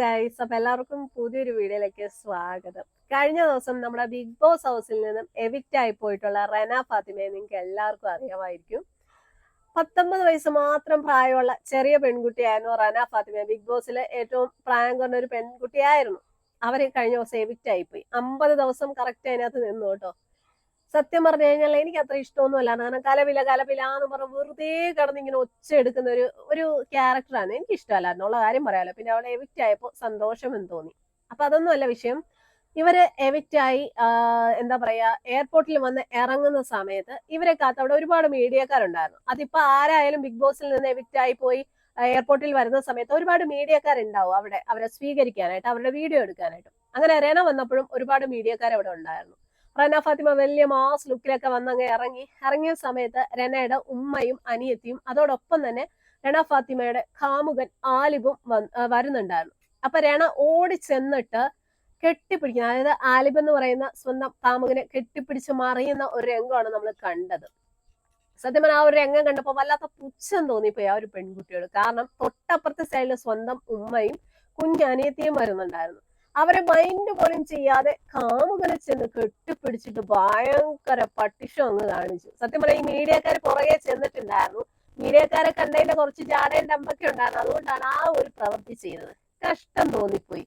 Guys അപ്പൊ എല്ലാവർക്കും പുതിയൊരു വീഡിയോയിലേക്ക് സ്വാഗതം. കഴിഞ്ഞ ദിവസം നമ്മുടെ ബിഗ് ബോസ് ഹൗസിൽ നിന്നും എവിക്റ്റ് ആയി പോയിട്ടുള്ള റെന ഫാത്തിമയെ നിങ്ങൾക്ക് എല്ലാവർക്കും അറിയാമായിരിക്കും. പത്തൊമ്പത് വയസ്സ് മാത്രം പ്രായമുള്ള ചെറിയ പെൺകുട്ടിയായിരുന്നു റെന ഫാത്തിമ. ബിഗ് ബോസിലെ ഏറ്റവും പ്രായം കുറഞ്ഞ ഒരു പെൺകുട്ടിയായിരുന്നു. അവർ കഴിഞ്ഞ ദിവസം എവിക്റ്റ് ആയിപ്പോയി അമ്പത് ദിവസം കറക്റ്റ് അതിനകത്ത് നിന്നു കേട്ടോ. സത്യം പറഞ്ഞു കഴിഞ്ഞാൽ എനിക്ക് അത്ര ഇഷ്ടമൊന്നുമല്ല. കാരണം കലപില കലപില എന്ന് പറഞ്ഞ് വെറുതെ കടന്നിങ്ങനെ ഒച്ച എടുക്കുന്ന ഒരു ഒരു ക്യാരക്ടറാണ് എനിക്ക് ഇഷ്ടമല്ലായിരുന്നു ഉള്ള കാര്യം പറയാലോ. പിന്നെ അവളെ എവിക്റ്റ് ആയപ്പോൾ സന്തോഷം എന്ന് തോന്നി. അപ്പൊ അതൊന്നുമല്ല വിഷയം. ഇവർ എവിക്റ്റ് ആയി എന്താ പറയാ എയർപോർട്ടിൽ വന്ന് ഇറങ്ങുന്ന സമയത്ത് ഇവരെ കാത്ത് അവിടെ ഒരുപാട് മീഡിയക്കാരുണ്ടായിരുന്നു. അതിപ്പോ ആരായാലും ബിഗ് ബോസിൽ നിന്ന് എവിക്റ്റ് ആയി പോയി എയർപോർട്ടിൽ വരുന്ന സമയത്ത് ഒരുപാട് മീഡിയക്കാരുണ്ടാവും അവിടെ. അവരെ സ്വീകരിക്കാനായിട്ട് അവരുടെ വീഡിയോ എടുക്കാനായിട്ട്. അങ്ങനെ അരേന വന്നപ്പോഴും ഒരുപാട് മീഡിയക്കാർ അവിടെ ഉണ്ടായിരുന്നു. റന ഫാത്തിമ വലിയ മാസ് ലുക്കിലൊക്കെ വന്നങ്ങ് ഇറങ്ങി. ഇറങ്ങിയ സമയത്ത് രനയുടെ ഉമ്മയും അനിയത്തിയും അതോടൊപ്പം തന്നെ രണ ഫാത്തിമയുടെ കാമുകൻ ആലിബും വരുന്നുണ്ടായിരുന്നു. അപ്പൊ രണ ഓടി ചെന്നിട്ട് കെട്ടിപ്പിടിക്കുന്ന. അതായത് ആലിബ് എന്ന് പറയുന്ന സ്വന്തം കാമുകനെ കെട്ടിപ്പിടിച്ച് മറിയുന്ന ഒരു രംഗമാണ് നമ്മൾ കണ്ടത്. സത്യം പറഞ്ഞാൽ ആ ഒരു രംഗം കണ്ടപ്പോൾ വല്ലാത്ത പുച്ഛം തോന്നിപ്പോയി ആ ഒരു പെൺകുട്ടിയോട്. കാരണം തൊട്ടപ്പുറത്തെ സൈഡിൽ സ്വന്തം ഉമ്മയും കുഞ്ഞനിയത്തിയും വരുന്നുണ്ടായിരുന്നു. അവരെ മൈൻഡ് പോലും ചെയ്യാതെ കാമുകനെ ചെന്ന് കെട്ടിപ്പിടിച്ചിട്ട് ഭയങ്കര പട്ടിഷം അങ്ങ് കാണിച്ചു. സത്യം പറയാം ഈ മീഡിയക്കാർ പുറകെ ചെന്നിട്ടുണ്ടായിരുന്നു. മീഡിയക്കാരെ കണ്ടതിന്റെ കുറച്ച് ജാടേന്റെ അമ്പൊക്കെ ഉണ്ടായിരുന്നു. അതുകൊണ്ടാണ് ആ ഒരു പ്രവൃത്തി ചെയ്തത്. കഷ്ടം തോന്നിപ്പോയി.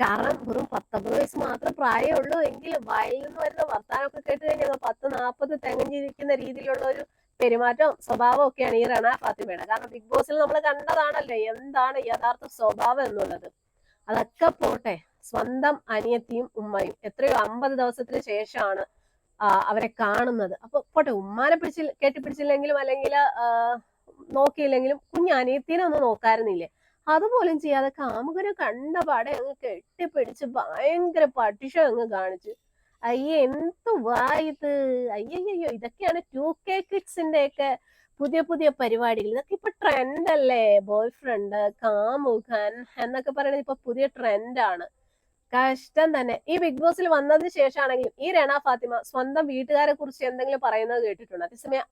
കാരണം വെറും പത്തൊമ്പത് വയസ്സ് മാത്രം പ്രായമുള്ളൂ എങ്കിലും വയലിൽ നിന്ന് വരുന്ന വർത്താനമൊക്കെ കേട്ട് കഴിഞ്ഞാൽ പത്ത് നാൽപ്പത് തികഞ്ഞിരിക്കുന്ന രീതിയിലുള്ള ഒരു പെരുമാറ്റം സ്വഭാവം ഒക്കെയാണ് ഈ റണ ഫാത്തിമയുടെ. കാരണം ബിഗ് ബോസിൽ നമ്മൾ കണ്ടതാണല്ലോ എന്താണ് യഥാർത്ഥ സ്വഭാവം എന്നുള്ളത്. അതൊക്കെ പോട്ടെ. സ്വന്തം അനിയത്തിയും ഉമ്മയും. എത്രയോ അമ്പത് ദിവസത്തിന് ശേഷമാണ് അവരെ കാണുന്നത്. അപ്പൊ പോട്ടെ ഉമ്മാനെ പിടിച്ച് കെട്ടിപ്പിടിച്ചില്ലെങ്കിലും അല്ലെങ്കിൽ നോക്കിയില്ലെങ്കിലും കുഞ്ഞ് അനിയത്തിനെ ഒന്ന് നോക്കാറുന്നില്ലേ? അതുപോലും ചെയ്യാതെ കാമുകനെ കണ്ട പാടെ അങ്ങ് കെട്ടിപ്പിടിച്ച് ഭയങ്കര പട്ടിഷം അങ്ങ് കാണിച്ചു. അയ്യ എന്ത് വായത് അയ്യയ്യോ ഇതൊക്കെയാണ് ടു കെ കിഡ്സിന്റെ ഒക്കെ പുതിയ പുതിയ പരിപാടികൾ. ഇതൊക്കെ ഇപ്പൊ ട്രെൻഡ് അല്ലേ? ബോയ് ഫ്രണ്ട് കാമുകൻ എന്നൊക്കെ പറയുന്നത് ഇപ്പൊ പുതിയ ട്രെൻഡാണ് കഷ്ടം തന്നെ. ഈ ബിഗ് ബോസിൽ വന്നതിന് ശേഷമാണെങ്കിലും ഈ രണ ഫാത്തിമ സ്വന്തം വീട്ടുകാരെ കുറിച്ച് എന്തെങ്കിലും പറയുന്നത് കേട്ടിട്ടുണ്ട്? അതേസമയം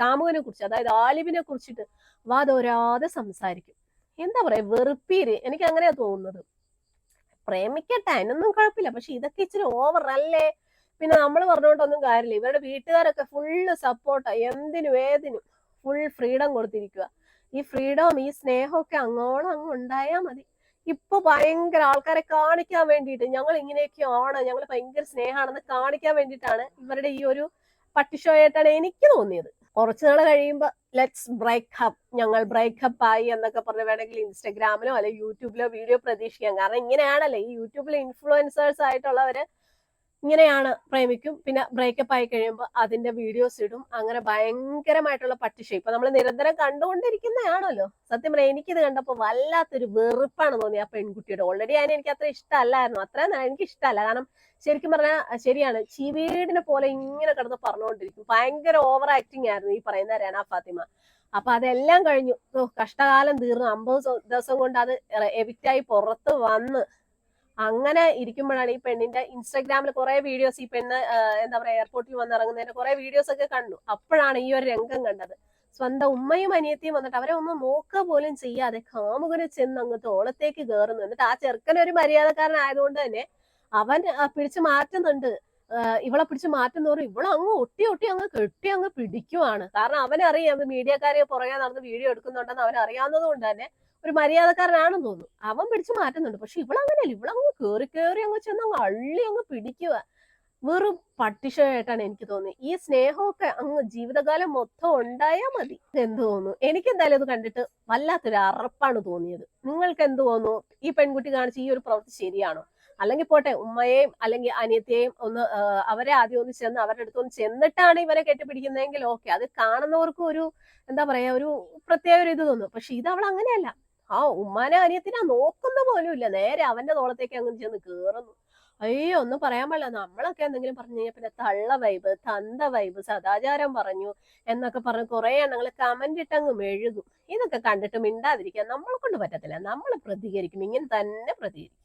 കാമുകനെ കുറിച്ച് അതായത് ആലിബിനെ കുറിച്ചിട്ട് വാദോരാതെ സംസാരിക്കും. എന്താ പറയാ വെറുപ്പീര്. എനിക്ക് അങ്ങനെയാ തോന്നുന്നത്. പ്രേമിക്കട്ടെ അതിനൊന്നും കുഴപ്പമില്ല. പക്ഷെ ഇതൊക്കെ ഇച്ചിരി ഓവർ അല്ലേ? പിന്നെ നമ്മൾ പറഞ്ഞുകൊണ്ടൊന്നും കാര്യമില്ല. ഇവരുടെ വീട്ടുകാരൊക്കെ ഫുള്ള് സപ്പോർട്ടാ എന്തിനും ഏതിനും ഫുൾ ഫ്രീഡം കൊടുത്തിരിക്കുക ഈ ഫ്രീഡവും ഈ സ്നേഹമൊക്കെ അങ്ങോളം അങ്ങ് ഉണ്ടായാൽ മതി. ഇപ്പൊ ഭയങ്കര ആൾക്കാരെ കാണിക്കാൻ വേണ്ടിയിട്ട് ഞങ്ങൾ ഇങ്ങനെയൊക്കെയാണ് ഞങ്ങൾ ഭയങ്കര സ്നേഹമാണെന്ന് കാണിക്കാൻ വേണ്ടിയിട്ടാണ് ഇവരുടെ ഈ ഒരു പട്ടിഷോയായിട്ടാണ് എനിക്ക് തോന്നിയത്. കുറച്ചു നാൾ കഴിയുമ്പോൾ ലെറ്റ്സ് ബ്രേക്ക് ബ്രേക്കപ്പ് ഞങ്ങൾ ബ്രേക്ക് ബ്രേക്കപ്പ് ആയി എന്നൊക്കെ പറഞ്ഞ് വേണമെങ്കിൽ ഇൻസ്റ്റഗ്രാമിലോ അല്ലെങ്കിൽ യൂട്യൂബിലോ വീഡിയോ പ്രതീക്ഷിക്കാം. കാരണം ഇങ്ങനെയാണല്ലേ ഈ യൂട്യൂബിലെ ഇൻഫ്ലുവൻസേഴ്സ് ആയിട്ടുള്ളവര് ഇങ്ങനെയാണ് പ്രേമിക്കും. പിന്നെ ബ്രേക്കപ്പ് ആയി കഴിയുമ്പോൾ അതിന്റെ വീഡിയോസ് ഇടും. അങ്ങനെ ഭയങ്കരമായിട്ടുള്ള പട്ടിഷ. ഇപ്പൊ നമ്മൾ നിരന്തരം കണ്ടുകൊണ്ടിരിക്കുന്നതാണല്ലോ. സത്യം പറയാം എനിക്കിത് കണ്ടപ്പോൾ വല്ലാത്തൊരു വെറുപ്പാണ് തോന്നി ആ പെൺകുട്ടിയുടെ. ഓൾറെഡി അതിന് എനിക്ക് അത്ര ഇഷ്ടമല്ലായിരുന്നു. അത്ര എനിക്ക് ഇഷ്ടമല്ല. കാരണം ശരിക്കും പറഞ്ഞാൽ ശരിയാണ്. ചീവീടിനെ പോലെ ഇങ്ങനെ കിടന്ന് പറഞ്ഞുകൊണ്ടിരിക്കും. ഭയങ്കര ഓവർ ആക്ടിങ് ആയിരുന്നു ഈ പറയുന്ന രന ഫാത്തിമ. അപ്പൊ അതെല്ലാം കഴിഞ്ഞു. കഷ്ടകാലം തീർന്നു. അമ്പത് ദിവസം കൊണ്ട് അത് എവിക്റ്റായി പുറത്ത് വന്ന് അങ്ങനെ ഇരിക്കുമ്പോഴാണ് ഈ പെണ്ണിന്റെ ഇൻസ്റ്റാഗ്രാമിൽ കുറെ വീഡിയോസ് ഈ പെണ്ണ് എന്താ പറയാ എയർപോർട്ടിൽ വന്നിറങ്ങുന്നതിന്റെ കുറെ വീഡിയോസ് ഒക്കെ കണ്ടു. അപ്പോഴാണ് ഈ ഒരു രംഗം കണ്ടത്. സ്വന്തം ഉമ്മയും അനിയത്തിയും വന്നിട്ട് അവരെ ഒന്ന് നോക്കുക പോലും ചെയ്യാതെ കാമുകനെ ചെന്ന് അങ്ങ് തോളത്തേക്ക് കയറുന്നു. എന്നിട്ട് ആ ചെറുക്കൻ ഒരു മര്യാദക്കാരനായതുകൊണ്ട് തന്നെ അവൻ പിടിച്ചു മാറ്റുന്നുണ്ട്. ഇവളെ പിടിച്ച് മാറ്റുന്നവരും ഇവളെ അങ്ങ് ഒട്ടി ഒട്ടി അങ്ങ് കെട്ടി അങ്ങ് പിടിക്കുവാണ്. കാരണം അവനറിയാം മീഡിയക്കാരെ പുറകെ നടന്ന് വീഡിയോ എടുക്കുന്നുണ്ടെന്ന് അവൻ അറിയാവുന്നത് കൊണ്ട് തന്നെ ഒരു മര്യാദക്കാരനാണെന്ന് തോന്നുന്നു. അവൻ പിടിച്ചു മാറ്റുന്നുണ്ട്. പക്ഷെ ഇവളങ്ങനെയല്ല. ഇവളങ്ങ് കേറി കേറി അങ്ങ് ചെന്ന് അങ്ങ് അള്ളി അങ്ങ് പിടിക്കുക. വെറും പട്ടിഷമായിട്ടാണ് എനിക്ക് തോന്നിയത് ഈ സ്നേഹമൊക്കെ അങ്ങ് ജീവിതകാലം മൊത്തം ഉണ്ടായാൽ മതി. എന്ത് തോന്നുന്നു? എനിക്ക് എന്തായാലും ഇത് കണ്ടിട്ട് വല്ലാത്തൊരു അറപ്പാണ് തോന്നിയത്. നിങ്ങൾക്ക് എന്ത് തോന്നുന്നു? ഈ പെൺകുട്ടി കാണിച്ച ഈ ഒരു പ്രവൃത്തി ശരിയാണോ? അല്ലെങ്കിൽ പോട്ടെ ഉമ്മയെയും അല്ലെങ്കിൽ അനിയത്തെയും ഒന്ന് അവരെ ആദ്യം ഒന്ന് ചെന്ന് അവരുടെ അടുത്ത് ഒന്ന് ചെന്നിട്ടാണ് ഇവരെ കെട്ടിപ്പിടിക്കുന്നതെങ്കിൽ ഓക്കെ. അത് കാണുന്നവർക്കും ഒരു എന്താ പറയാ ഒരു പ്രത്യേക ഒരു ഇത് തോന്നും. പക്ഷെ ഇത് അവൾ അങ്ങനെയല്ല. ആ ഉമ്മാനെ അനിയത്തിനാ നോക്കുന്ന പോലും ഇല്ല. നേരെ അവന്റെ തോളത്തേക്ക് അങ്ങ് ചെന്ന് കേറുന്നു. അയ്യോ ഒന്നും പറയാൻ പാടില്ല. നമ്മളൊക്കെ എന്തെങ്കിലും പറഞ്ഞു കഴിഞ്ഞാൽ പിന്നെ തള്ള വൈബ് തന്ത വൈബ് സദാചാരം പറഞ്ഞു എന്നൊക്കെ പറഞ്ഞ് കുറെ എണ്ണങ്ങൾ കമന്റ് ഇട്ടങ്ങ് മെഴുകും. ഇതൊക്കെ കണ്ടിട്ട് മിണ്ടാതിരിക്കാൻ നമ്മളെ കൊണ്ട് പറ്റത്തില്ല. നമ്മൾ പ്രതികരിക്കും. ഇങ്ങനെ തന്നെ പ്രതികരിക്കും.